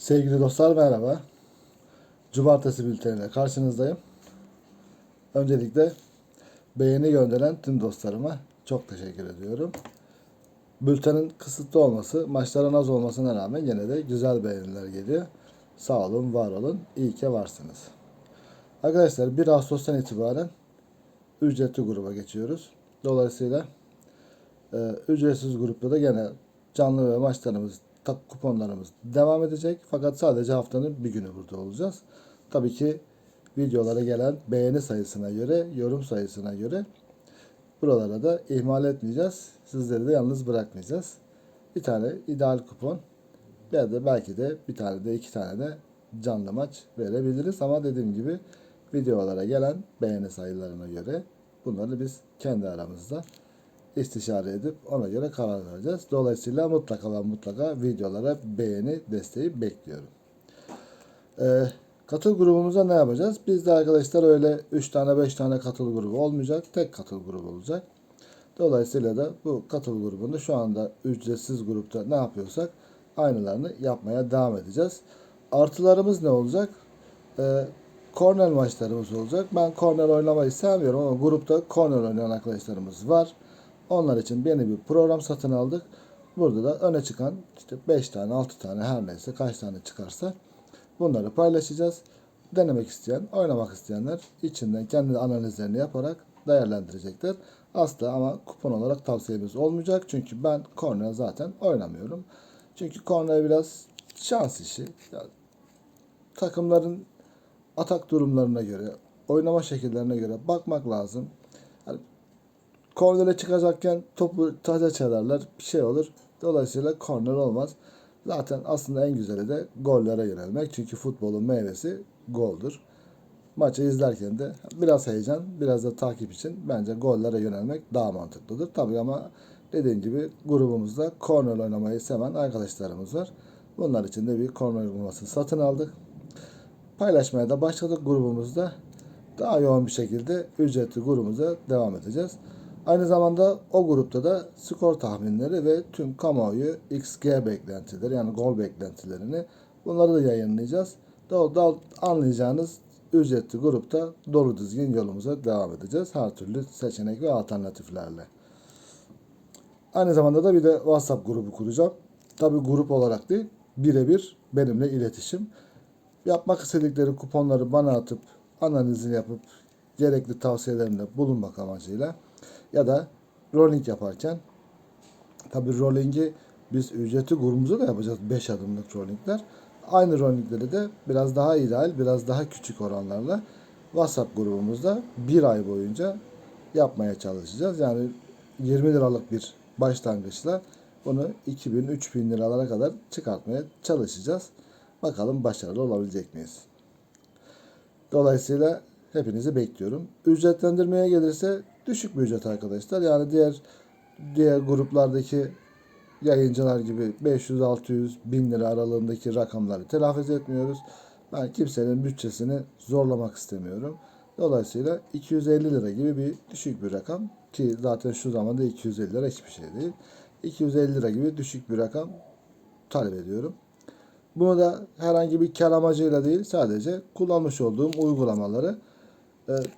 Sevgili dostlar merhaba. Cumartesi bülteniyle karşınızdayım. Öncelikle beğeni gönderen tüm dostlarıma çok teşekkür ediyorum. Bültenin kısıtlı olması, maçların az olmasına rağmen yine de güzel beğeniler geliyor. Sağ olun, var olun. İyi ki varsınız. Arkadaşlar 1 Ağustos'tan itibaren ücretli gruba geçiyoruz. Dolayısıyla e, ücretsiz grupta da gene canlı ve maçlarımız, kuponlarımız devam edecek. Fakat sadece haftanın bir günü burada olacağız. Tabii ki videolara gelen beğeni sayısına göre, yorum sayısına göre buralara da ihmal etmeyeceğiz. Sizleri de yalnız bırakmayacağız. Bir tane ideal kupon ya da belki de bir tane de iki tane de canlı maç verebiliriz. Ama dediğim gibi videolara gelen beğeni sayılarına göre bunları biz kendi aramızda istişare edip ona göre karar vereceğiz. Dolayısıyla mutlaka ve mutlaka videolara beğeni desteği bekliyorum. Ee, katıl grubumuza ne yapacağız? Biz de arkadaşlar öyle 3 tane 5 tane katıl grubu olmayacak. Tek katıl grubu olacak. Dolayısıyla da bu katıl grubunda şu anda ücretsiz grupta ne yapıyorsak aynılarını yapmaya devam edeceğiz. Artılarımız ne olacak? Ee, kornel maçlarımız olacak. Ben kornel oynamayı sevmiyorum ama grupta kornel oynayan arkadaşlarımız var. Onlar için yeni bir program satın aldık. Burada da öne çıkan işte 5 tane 6 tane her neyse kaç tane çıkarsa bunları paylaşacağız. Denemek isteyen, oynamak isteyenler içinden kendi analizlerini yaparak değerlendirecekler. Asla ama kupon olarak tavsiyemiz olmayacak. Çünkü ben korner zaten oynamıyorum. Çünkü korner biraz şans işi. Yani takımların atak durumlarına göre, oynama şekillerine göre bakmak lazım. Kornere çıkacakken topu taca çalarlar, bir şey olur. Dolayısıyla korner olmaz. Zaten aslında en güzeli de gollere yönelmek. Çünkü futbolun meyvesi goldur. Maçı izlerken de biraz heyecan, biraz da takip için bence gollere yönelmek daha mantıklıdır. Tabii ama dediğim gibi grubumuzda korner oynamayı seven arkadaşlarımız var. Bunlar için de bir korner uygulamasını satın aldık. Paylaşmaya da başladık grubumuzda. Daha yoğun bir şekilde ücretli grubumuza devam edeceğiz. Aynı zamanda o grupta da skor tahminleri ve tüm kamuoyu XG beklentileri yani gol beklentilerini bunları da yayınlayacağız. Doğal, anlayacağınız ücretli grupta dolu dizgin yolumuza devam edeceğiz. Her türlü seçenek ve alternatiflerle. Aynı zamanda da bir de WhatsApp grubu kuracağım. Tabi grup olarak değil, birebir benimle iletişim. Yapmak istedikleri kuponları bana atıp analizini yapıp gerekli tavsiyelerinde bulunmak amacıyla ya da rolling yaparken tabi rolling'i biz ücretli grubumuza da yapacağız 5 adımlık rollingler. Aynı rollingleri de biraz daha ideal, biraz daha küçük oranlarla WhatsApp grubumuzda bir ay boyunca yapmaya çalışacağız. Yani 20 liralık bir başlangıçla bunu 2000-3000 liralara kadar çıkartmaya çalışacağız. Bakalım başarılı olabilecek miyiz? Dolayısıyla hepinizi bekliyorum. Ücretlendirmeye gelirse düşük bir ücret arkadaşlar. Yani diğer diğer gruplardaki yayıncılar gibi 500, 600, 1000 lira aralığındaki rakamları telaffuz etmiyoruz. Ben kimsenin bütçesini zorlamak istemiyorum. Dolayısıyla 250 lira gibi bir düşük bir rakam ki zaten şu zamanda 250 lira hiçbir şey değil. 250 lira gibi düşük bir rakam talep ediyorum. Bunu da herhangi bir kar amacıyla değil sadece kullanmış olduğum uygulamaları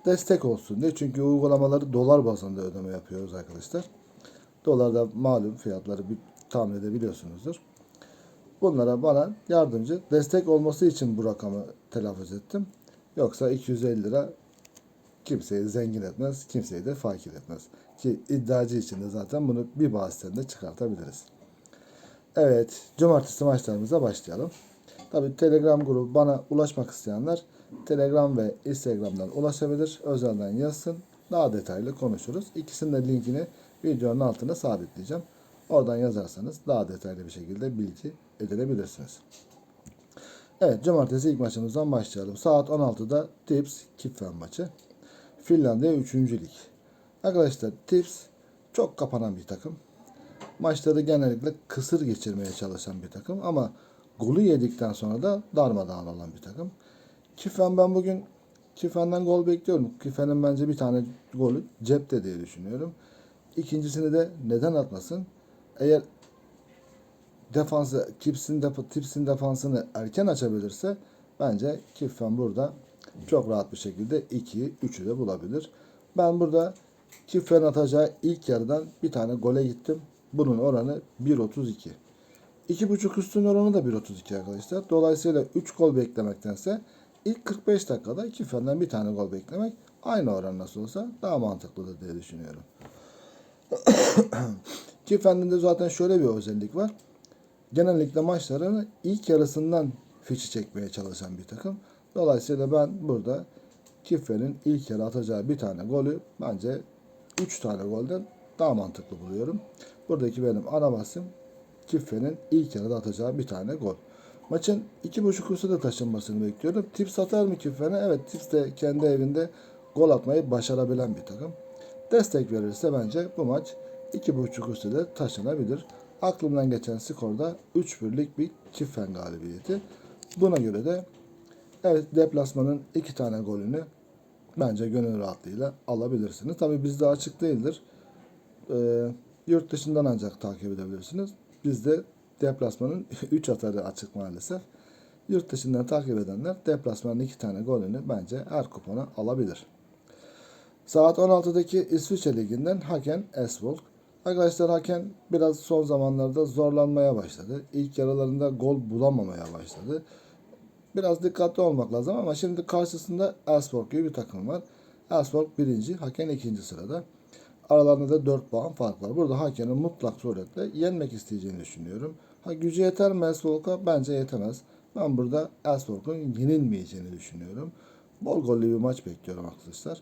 destek olsun diye. Çünkü uygulamaları dolar bazında ödeme yapıyoruz arkadaşlar. Dolarda malum fiyatları bir tahmin edebiliyorsunuzdur. Bunlara bana yardımcı destek olması için bu rakamı telaffuz ettim. Yoksa 250 lira kimseyi zengin etmez, kimseyi de fakir etmez. Ki iddiacı için de zaten bunu bir bahisten de çıkartabiliriz. Evet, cumartesi maçlarımıza başlayalım. Tabi Telegram grubu bana ulaşmak isteyenler Telegram ve Instagram'dan ulaşabilir. Özelden yazsın. Daha detaylı konuşuruz. İkisinin de linkini videonun altına sabitleyeceğim. Oradan yazarsanız daha detaylı bir şekilde bilgi edinebilirsiniz. Evet, cumartesi ilk maçımızdan başlayalım. Saat 16'da Tips Kipfen maçı. Finlandiya 3. lig. Arkadaşlar Tips çok kapanan bir takım. Maçları genellikle kısır geçirmeye çalışan bir takım ama golü yedikten sonra da darmadağın olan bir takım. Kifen ben bugün Kifen'den gol bekliyorum. Kifen'in bence bir tane golü cepte diye düşünüyorum. İkincisini de neden atmasın? Eğer defansı Kips'in def- Tips'in defansını erken açabilirse bence Kiffen burada çok rahat bir şekilde 2'yi 3'ü de bulabilir. Ben burada Kiffen atacağı ilk yarıdan bir tane gole gittim. Bunun oranı 1.32. 2.5 üstün oranı da 1.32 arkadaşlar. Dolayısıyla 3 gol beklemektense ilk 45 dakikada Kiffen'den bir tane gol beklemek aynı oran nasıl olsa daha mantıklıdır diye düşünüyorum. Kiffen'de de zaten şöyle bir özellik var. Genellikle maçlarını ilk yarısından fişi çekmeye çalışan bir takım. Dolayısıyla ben burada Kiffen'in ilk yarı atacağı bir tane golü bence 3 tane golden daha mantıklı buluyorum. Buradaki benim ana basım Kiffen'in ilk yarıda atacağı bir tane gol. Maçın 2.5 üstü de taşınmasını bekliyorum. Tips atar mı Kiffen'e? Evet Tips de kendi evinde gol atmayı başarabilen bir takım. Destek verirse bence bu maç 2.5 üstü de taşınabilir. Aklımdan geçen skorda 3-1'lik bir Kiffen galibiyeti. Buna göre de evet deplasmanın iki tane golünü bence gönül rahatlığıyla alabilirsiniz. Tabi bizde açık değildir. Ee, yurt dışından ancak takip edebilirsiniz. Bizde deplasmanın 3 atarı açık maalesef. Yurt dışından takip edenler deplasmanın iki tane golünü bence her kupona alabilir. Saat 16'daki İsviçre Ligi'nden Haken Esvolk. Arkadaşlar Haken biraz son zamanlarda zorlanmaya başladı. İlk yaralarında gol bulamamaya başladı. Biraz dikkatli olmak lazım ama şimdi karşısında Elfsborg gibi bir takım var. Elfsborg birinci, Haken ikinci sırada. Aralarında da 4 puan fark var. Burada Haken'in mutlak suretle yenmek isteyeceğini düşünüyorum. Ha gücü yeter mi Elfsborg'a? Bence yetemez. Ben burada Elfsborg'un yenilmeyeceğini düşünüyorum. Bol gollü bir maç bekliyorum arkadaşlar.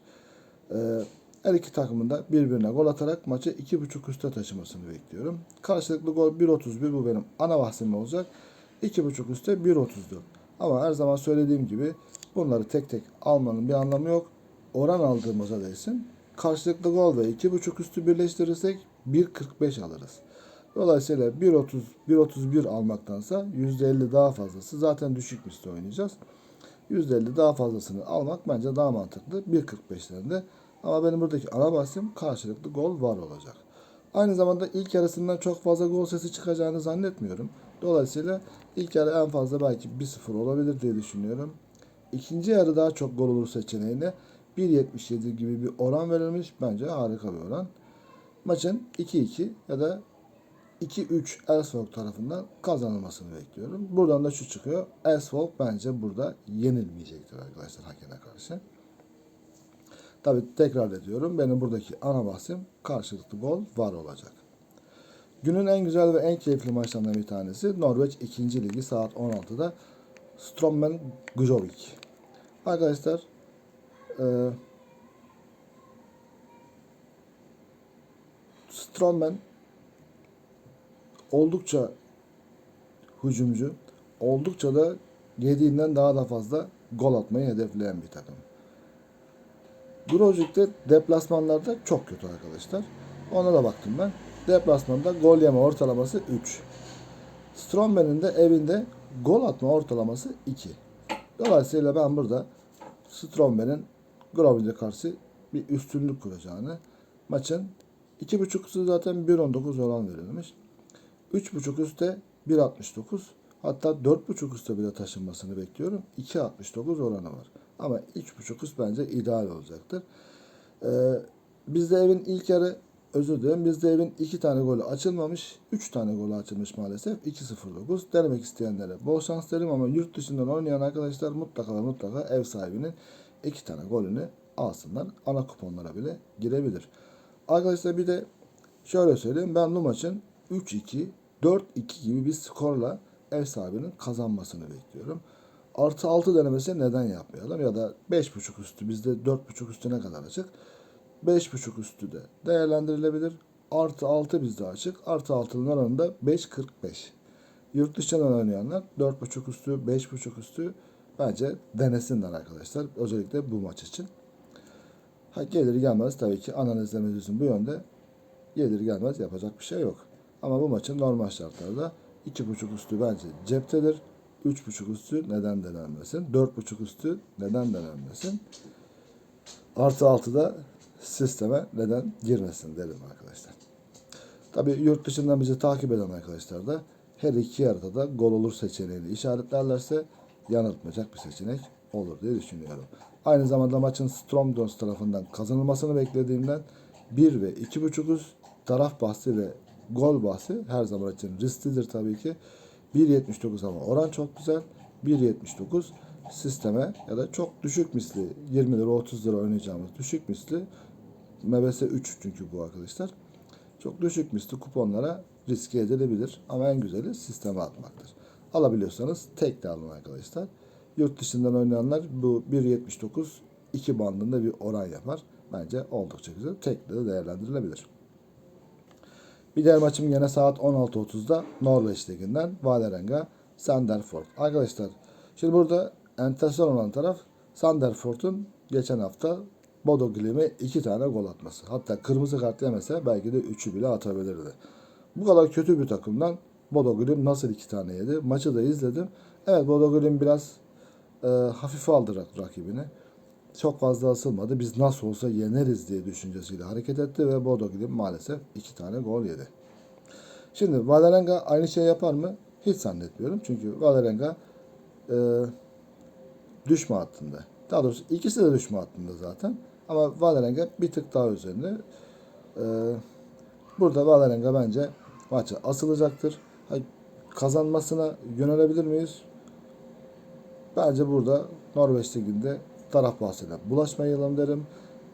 Ee, her iki takımın da birbirine gol atarak maçı 2.5 üste taşımasını bekliyorum. Karşılıklı gol 1.31 bu benim ana bahsim olacak. 2.5 üste 1.34. Ama her zaman söylediğim gibi bunları tek tek almanın bir anlamı yok. Oran aldığımıza değsin. Karşılıklı gol ve 2.5 üstü birleştirirsek 1.45 alırız. Dolayısıyla 1.30 1.31 almaktansa %50 daha fazlası zaten düşük misli oynayacağız. %50 daha fazlasını almak bence daha mantıklı. 1.45'lerinde. Ama benim buradaki ana bahsim karşılıklı gol var olacak. Aynı zamanda ilk yarısından çok fazla gol sesi çıkacağını zannetmiyorum. Dolayısıyla ilk yarı en fazla belki 1-0 olabilir diye düşünüyorum. İkinci yarı daha çok gol olur seçeneğine 1.77 gibi bir oran verilmiş. Bence harika bir oran. Maçın 2-2 ya da 2-3 Elfsborg tarafından kazanılmasını bekliyorum. Buradan da şu çıkıyor. Elfsborg bence burada yenilmeyecektir arkadaşlar Haken'e karşı. Tabi tekrar ediyorum. Benim buradaki ana bahsim karşılıklı gol var olacak. Günün en güzel ve en keyifli maçlarından bir tanesi Norveç 2. Ligi saat 16'da Strømmen Gjovik. Arkadaşlar e, Strømmen oldukça hücumcu, oldukça da yediğinden daha da fazla gol atmayı hedefleyen bir takım. Grozic'te deplasmanlarda çok kötü arkadaşlar. Ona da baktım ben. Deplasmanda gol yeme ortalaması 3. Stromben'in de evinde gol atma ortalaması 2. Dolayısıyla ben burada Stromben'in Grovic'e karşı bir üstünlük kuracağını maçın 2.5 üstü zaten 1.19 oran verilmiş. 3.5 üstte 1.69 hatta 4.5 üstte bile taşınmasını bekliyorum. 2.69 oranı var. Ama 3.5 üst bence ideal olacaktır. Ee, bizde evin ilk yarı özür dilerim. Bizde evin 2 tane golü açılmamış. 3 tane golü açılmış maalesef. 2-0-9. Denemek isteyenlere bol şans derim ama yurt dışından oynayan arkadaşlar mutlaka mutlaka ev sahibinin 2 tane golünü alsınlar. Ana kuponlara bile girebilir. Arkadaşlar bir de şöyle söyleyeyim. Ben bu maçın 3-2, 4-2 gibi bir skorla ev sahibinin kazanmasını bekliyorum. Artı 6 denemesi neden yapmayalım? Ya da 5.5 üstü bizde 4.5 üstüne kadar açık. 5.5 üstü de değerlendirilebilir. Artı 6 bizde açık. Artı 6'nın oranında 5.45. Yurt dışından oynayanlar 4.5 üstü, 5.5 üstü bence denesinler arkadaşlar. Özellikle bu maç için. Ha, gelir gelmez tabii ki analizlememizin bu yönde gelir gelmez yapacak bir şey yok. Ama bu maçın normal şartlarda 2.5 üstü bence ceptedir. 3.5 üstü neden denenmesin? 4.5 üstü neden denenmesin? Artı 6'da sisteme neden girmesin derim arkadaşlar. Tabii yurt dışından bizi takip eden arkadaşlar da her iki yarıda da gol olur seçeneğini işaretlerlerse yanıltmayacak bir seçenek olur diye düşünüyorum. Aynı zamanda maçın Strong Dons tarafından kazanılmasını beklediğimden 1 ve 2.5 üst taraf bahsi ve gol bahsi her zaman için risklidir tabii ki. 1.79 ama oran çok güzel. 1.79 sisteme ya da çok düşük misli 20 lira 30 lira oynayacağımız düşük misli MBS 3 çünkü bu arkadaşlar. Çok düşük misli kuponlara riske edilebilir. Ama en güzeli sisteme atmaktır. Alabiliyorsanız tek de alın arkadaşlar. Yurt dışından oynayanlar bu 1.79 2 bandında bir oran yapar. Bence oldukça güzel. Tek de değerlendirilebilir. Bir diğer maçım yine saat 16.30'da Norveç Ligi'nden Valerenga Sanderford. Arkadaşlar şimdi burada enteresan olan taraf Sanderford'un geçen hafta Bodo Glim'e iki tane gol atması. Hatta kırmızı kart yemese belki de üçü bile atabilirdi. Bu kadar kötü bir takımdan Bodo Glim nasıl iki tane yedi? Maçı da izledim. Evet Bodo Glim biraz e, hafife aldı rak- rakibini. Çok fazla asılmadı. Biz nasıl olsa yeneriz diye düşüncesiyle hareket etti ve Bodo Glim maalesef iki tane gol yedi. Şimdi Valerenga aynı şey yapar mı? Hiç zannetmiyorum. Çünkü Valerenga e, düşme hattında. Daha doğrusu ikisi de düşme hattında zaten. Ama Valerenga bir tık daha üzerinde. E, burada Valerenga bence maça asılacaktır. Kazanmasına yönelebilir miyiz? Bence burada Norveç Ligi'nde taraf bahsine bulaşmayalım derim.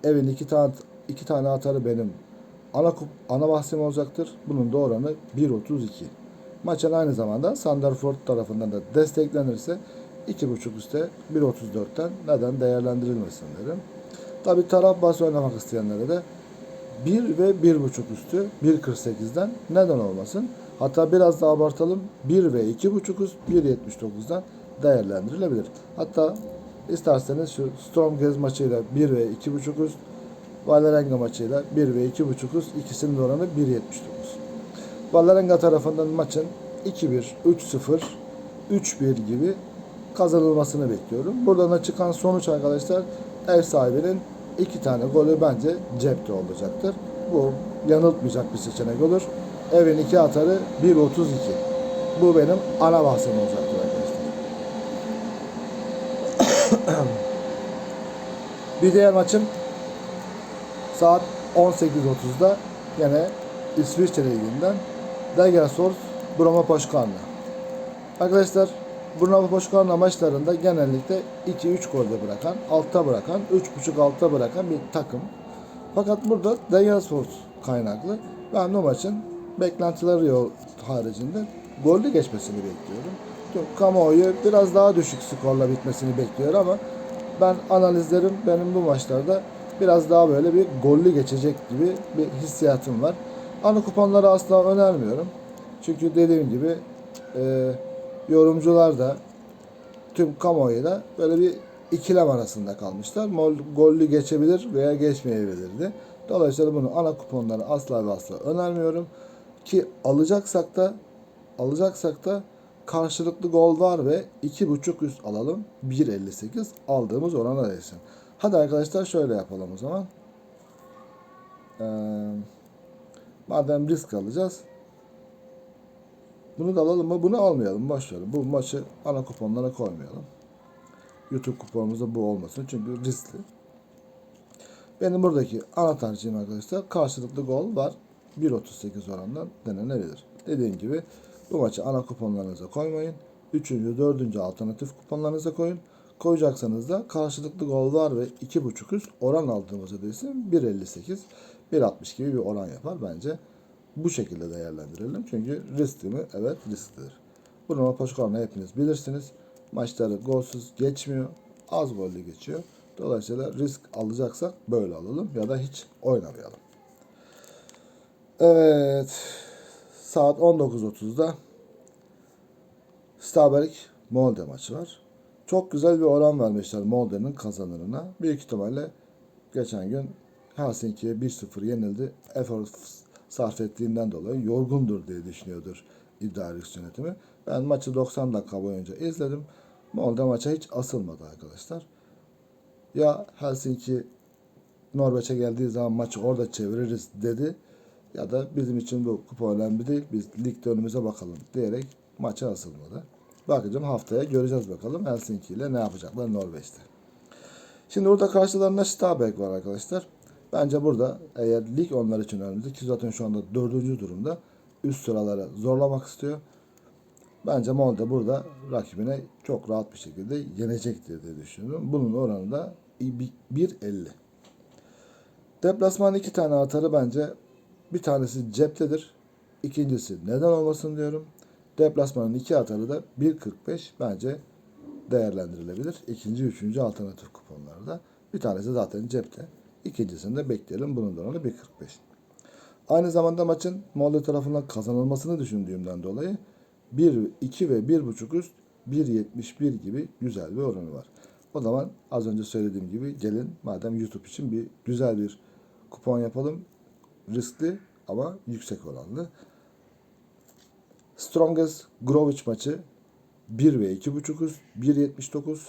Evin iki tane iki tane atarı benim ana kup, ana bahsim olacaktır. Bunun da oranı 1.32. Maçın aynı zamanda Sanderford tarafından da desteklenirse 2.5 üstte 1.34'ten neden değerlendirilmesin derim. Tabi taraf bahsi oynamak isteyenlere de 1 ve 1.5 üstü 1.48'den neden olmasın? Hatta biraz daha abartalım 1 ve 2.5 üst 1.79'dan değerlendirilebilir. Hatta isterseniz şu Stormgez maçıyla 1 ve 2.5 üst Valerenga maçıyla 1 ve 2.5 üst ikisinin oranı 1.79. Valerenga tarafından maçın 2-1, 3-0, 3-1 gibi kazanılmasını bekliyorum. Buradan da çıkan sonuç arkadaşlar ev sahibinin iki tane golü bence cepte olacaktır. Bu yanıltmayacak bir seçenek olur. Evin iki atarı 1.32. Bu benim ana bahsim olacaktır arkadaşlar. bir diğer maçım saat 18.30'da yine İsviçre Ligi'nden Degerfors Broma Poşkarna. Arkadaşlar Broma Poşkarna maçlarında genellikle 2-3 golde bırakan, altta bırakan, 3.5 altta bırakan bir takım. Fakat burada Degerfors kaynaklı ben bu maçın beklentileri yol haricinde gollü geçmesini bekliyorum. Tüm kamuoyu biraz daha düşük skorla bitmesini bekliyor ama ben analizlerim benim bu maçlarda biraz daha böyle bir gollü geçecek gibi bir hissiyatım var. Ana kuponları asla önermiyorum. Çünkü dediğim gibi e, yorumcular da tüm kamuoyu da böyle bir ikilem arasında kalmışlar. Mol, gollü geçebilir veya geçmeyebilirdi. Dolayısıyla bunu ana kuponları asla ve asla önermiyorum. Ki alacaksak da alacaksak da karşılıklı gol var ve 2.5 üst alalım. 1.58 aldığımız orana değsin. Hadi arkadaşlar şöyle yapalım o zaman. Ee, madem risk alacağız. Bunu da alalım mı? Bunu almayalım. Boş. Bu maçı ana kuponlara koymayalım. YouTube kuponumuzda bu olmasın. Çünkü riskli. Benim buradaki ana tercihim arkadaşlar karşılıklı gol var. 1.38 orandan denenebilir. Dediğim gibi bu maçı ana kuponlarınıza koymayın. Üçüncü, dördüncü alternatif kuponlarınıza koyun. Koyacaksanız da karşılıklı gol var ve 2.5 üst oran aldığımızda değilsin 1.58, 1.60 gibi bir oran yapar bence. Bu şekilde değerlendirelim. Çünkü riskli mi? Evet risklidir. Bruno Poşkorna hepiniz bilirsiniz. Maçları golsüz geçmiyor. Az gollü geçiyor. Dolayısıyla risk alacaksak böyle alalım ya da hiç oynamayalım. Evet. Saat 19.30'da Stabæk Molde maçı var. Çok güzel bir oran vermişler Molde'nin kazanırına. Büyük ihtimalle geçen gün Helsinki'ye 1-0 yenildi. Efor sarf ettiğinden dolayı yorgundur diye düşünüyordur iddia yönetimi. Ben maçı 90 dakika boyunca izledim. Molde maça hiç asılmadı arkadaşlar. Ya Helsinki Norveç'e geldiği zaman maçı orada çeviririz dedi. Ya da bizim için bu kupa önemli değil. Biz ligde önümüze bakalım diyerek maça asılmadı. Bakacağım haftaya göreceğiz bakalım Helsinki ile ne yapacaklar Norveç'te. Şimdi burada karşılarında Stabæk var arkadaşlar. Bence burada eğer lig onlar için önemli ki zaten şu anda dördüncü durumda üst sıraları zorlamak istiyor. Bence Molde burada rakibine çok rahat bir şekilde yenecektir diye düşünüyorum. Bunun oranı da 1.50. Deplasman iki tane atarı bence bir tanesi ceptedir. İkincisi neden olmasın diyorum. Deplasmanın iki atarı da 1.45 bence değerlendirilebilir. İkinci, üçüncü alternatif kuponlarda. Bir tanesi zaten cepte. İkincisini de bekleyelim. Bunun da oranı 1.45. Aynı zamanda maçın Molde tarafından kazanılmasını düşündüğümden dolayı 1, 2 ve 1.5 üst 1.71 gibi güzel bir oranı var. O zaman az önce söylediğim gibi gelin madem YouTube için bir güzel bir kupon yapalım. Riskli ama yüksek oranlı. Strongest Grovich maçı 1 ve 2.5 üst 1.79.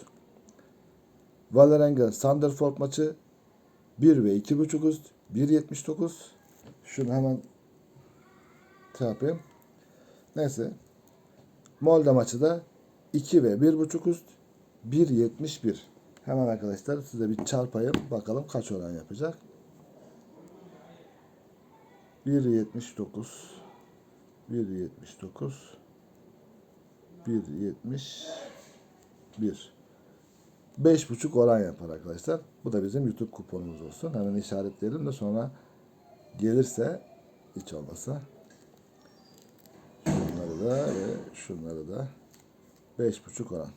Valerenga Sanderford maçı 1 ve 2.5 üst 1.79. Şunu hemen şey yapayım. Neyse. Molde maçı da 2 ve 1.5 üst 1.71. Hemen arkadaşlar size bir çarpayım. Bakalım kaç oran yapacak. 1.79 1.79 1.71 5.5 oran yapar arkadaşlar. Bu da bizim YouTube kuponumuz olsun. Hemen işaretleyelim de sonra gelirse hiç olmasa şunları da ve şunları da 5.5 oran.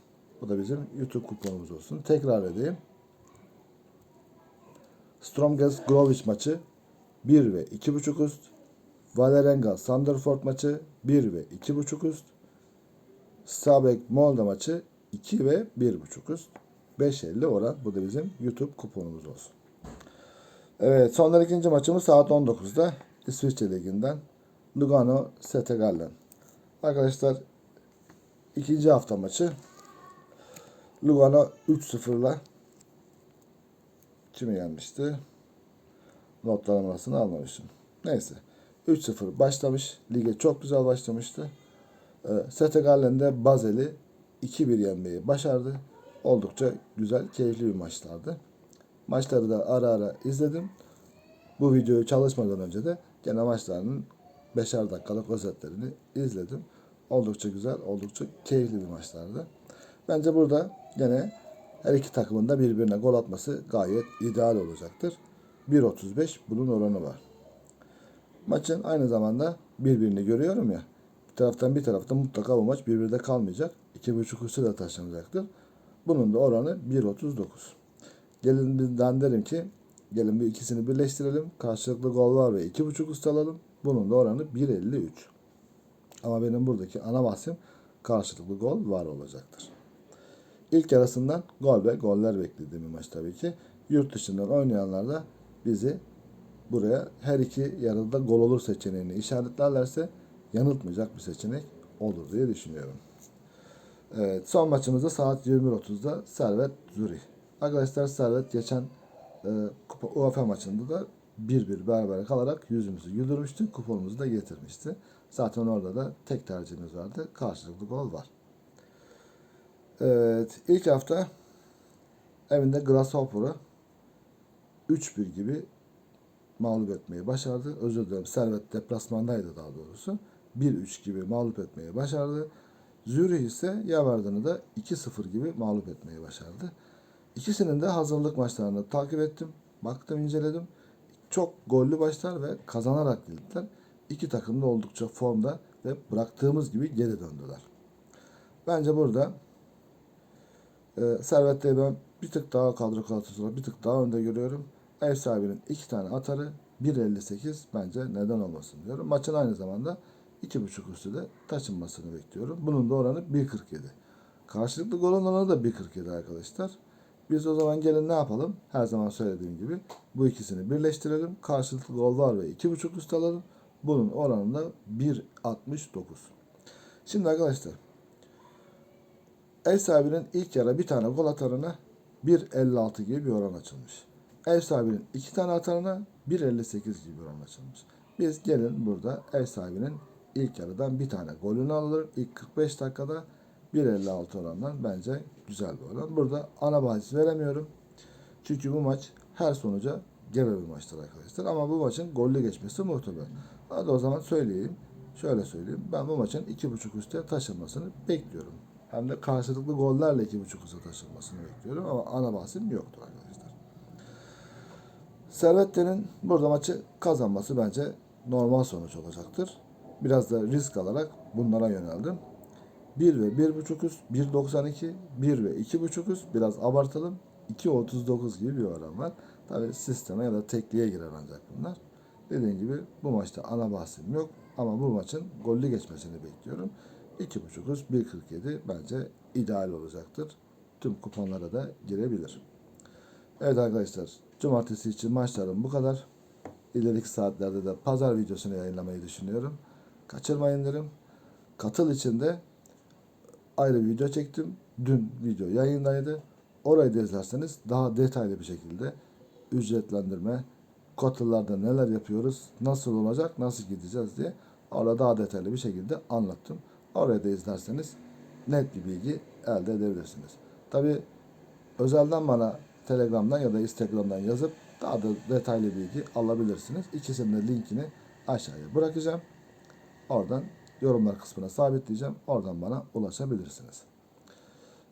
Bu da bizim YouTube kuponumuz olsun. Tekrar edeyim. Stromges Grovich maçı 1 ve 2.5 üst. Valerenga Sanderford maçı 1 ve 2.5 üst. Stabæk Molde maçı 2 ve 1.5 üst. 5.50 oran. Bu da bizim YouTube kuponumuz olsun. Evet sonlar ikinci maçımız saat 19'da İsviçre Ligi'nden Lugano Setegallen. Arkadaşlar ikinci hafta maçı Lugano 3-0'la kimi yenmişti? Notlarım arasını almamışım. Neyse. 3-0 başlamış. Lige çok güzel başlamıştı. Ee, Setegallen'de Bazel'i 2-1 yenmeyi başardı. Oldukça güzel, keyifli bir maçlardı. Maçları da ara ara izledim. Bu videoyu çalışmadan önce de gene maçlarının 5'er dakikalık özetlerini izledim. Oldukça güzel, oldukça keyifli bir maçlardı. Bence burada gene her iki takımın da birbirine gol atması gayet ideal olacaktır. 1.35 bunun oranı var. Maçın aynı zamanda birbirini görüyorum ya. Bir taraftan bir taraftan mutlaka bu maç birbirde kalmayacak. 2.5 üstü de taşlanacaktır. Bunun da oranı 1.39. Gelin bizden derim ki gelin bir ikisini birleştirelim. Karşılıklı gol var ve 2.5 üst alalım. Bunun da oranı 1.53. Ama benim buradaki ana bahsim karşılıklı gol var olacaktır. İlk yarısından gol ve goller beklediğim bir maç tabii ki. Yurt dışından oynayanlar da bizi buraya her iki yarıda gol olur seçeneğini işaretlerlerse yanıltmayacak bir seçenek olur diye düşünüyorum. Evet, son maçımızda saat 21.30'da Servet Zürih. Arkadaşlar Servet geçen e, Kupa UEFA maçında da 1-1 beraber kalarak yüzümüzü güldürmüştü. Kuponumuzu da getirmişti. Zaten orada da tek tercihimiz vardı. Karşılıklı gol var. Evet, ilk hafta evinde Grasshopper'ı 3-1 gibi mağlup etmeyi başardı. Özür dilerim Servet deplasmandaydı daha doğrusu. 1-3 gibi mağlup etmeyi başardı. Zürih ise Yaverdan'ı da 2-0 gibi mağlup etmeyi başardı. İkisinin de hazırlık maçlarını takip ettim. Baktım inceledim. Çok gollü maçlar ve kazanarak gittiler. İki takım da oldukça formda ve bıraktığımız gibi geri döndüler. Bence burada e, Servet'te ben bir tık daha kadro kalitesi bir tık daha önde görüyorum. Ev sahibinin iki tane atarı 1.58 bence neden olmasın diyorum. Maçın aynı zamanda 2.5 üstü de taşınmasını bekliyorum. Bunun da oranı 1.47. Karşılıklı gol oranı da 1.47 arkadaşlar. Biz o zaman gelin ne yapalım? Her zaman söylediğim gibi bu ikisini birleştirelim. Karşılıklı gol var ve 2.5 üst alalım. Bunun oranı da 1.69. Şimdi arkadaşlar ev sahibinin ilk yarı bir tane gol atarına 1.56 gibi bir oran açılmış. Ev sahibinin iki tane atarına 1.58 gibi oran açılmış. Biz gelin burada ev sahibinin ilk yarıdan bir tane golünü alır. İlk 45 dakikada 1.56 orandan bence güzel bir oran. Burada ana bahis veremiyorum. Çünkü bu maç her sonuca gebe bir maçtır arkadaşlar. Ama bu maçın gollü geçmesi muhtemel. Hadi o zaman söyleyeyim. Şöyle söyleyeyim. Ben bu maçın 2.5 üste taşınmasını bekliyorum. Hem de karşılıklı gollerle 2.5 üste taşınmasını bekliyorum. Ama ana bahisim yoktur Servette'nin burada maçı kazanması bence normal sonuç olacaktır. Biraz da risk alarak bunlara yöneldim. 1 ve 1.5 üst, 1.92, 1 ve 2.5 üst biraz abartalım. 2.39 gibi bir oran var. Tabi sisteme ya da tekliğe girer ancak bunlar. Dediğim gibi bu maçta ana bahsim yok ama bu maçın gollü geçmesini bekliyorum. 2.5 üst 1.47 bence ideal olacaktır. Tüm kuponlara da girebilir. Evet arkadaşlar cumartesi için maçlarım bu kadar. İleriki saatlerde de pazar videosunu yayınlamayı düşünüyorum. Kaçırmayın derim. Katıl için de ayrı bir video çektim. Dün video yayındaydı. Orayı da izlerseniz daha detaylı bir şekilde ücretlendirme, katıllarda neler yapıyoruz, nasıl olacak, nasıl gideceğiz diye orada daha detaylı bir şekilde anlattım. Orayı da izlerseniz net bir bilgi elde edebilirsiniz. Tabi özelden bana Telegram'dan ya da Instagram'dan yazıp daha da detaylı bilgi alabilirsiniz. İkisinin de linkini aşağıya bırakacağım. Oradan yorumlar kısmına sabitleyeceğim. Oradan bana ulaşabilirsiniz.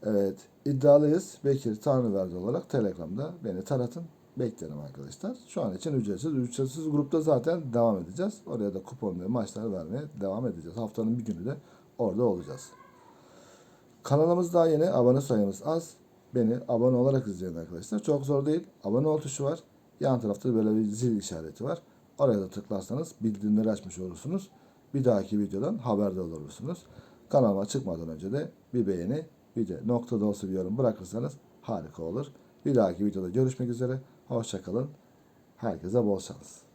Evet, iddialıyız. Bekir Tanrıverdi olarak Telegram'da beni taratın. Beklerim arkadaşlar. Şu an için ücretsiz. Ücretsiz grupta zaten devam edeceğiz. Oraya da kupon ve maçlar vermeye devam edeceğiz. Haftanın bir günü de orada olacağız. Kanalımız daha yeni. Abone sayımız az. Beni abone olarak izleyin arkadaşlar. Çok zor değil. Abone ol tuşu var. Yan tarafta böyle bir zil işareti var. Oraya da tıklarsanız bildirimleri açmış olursunuz. Bir dahaki videodan haberdar olursunuz. Kanalıma çıkmadan önce de bir beğeni, bir de nokta dolusu bir yorum bırakırsanız harika olur. Bir dahaki videoda görüşmek üzere. Hoşçakalın. Herkese bol şans.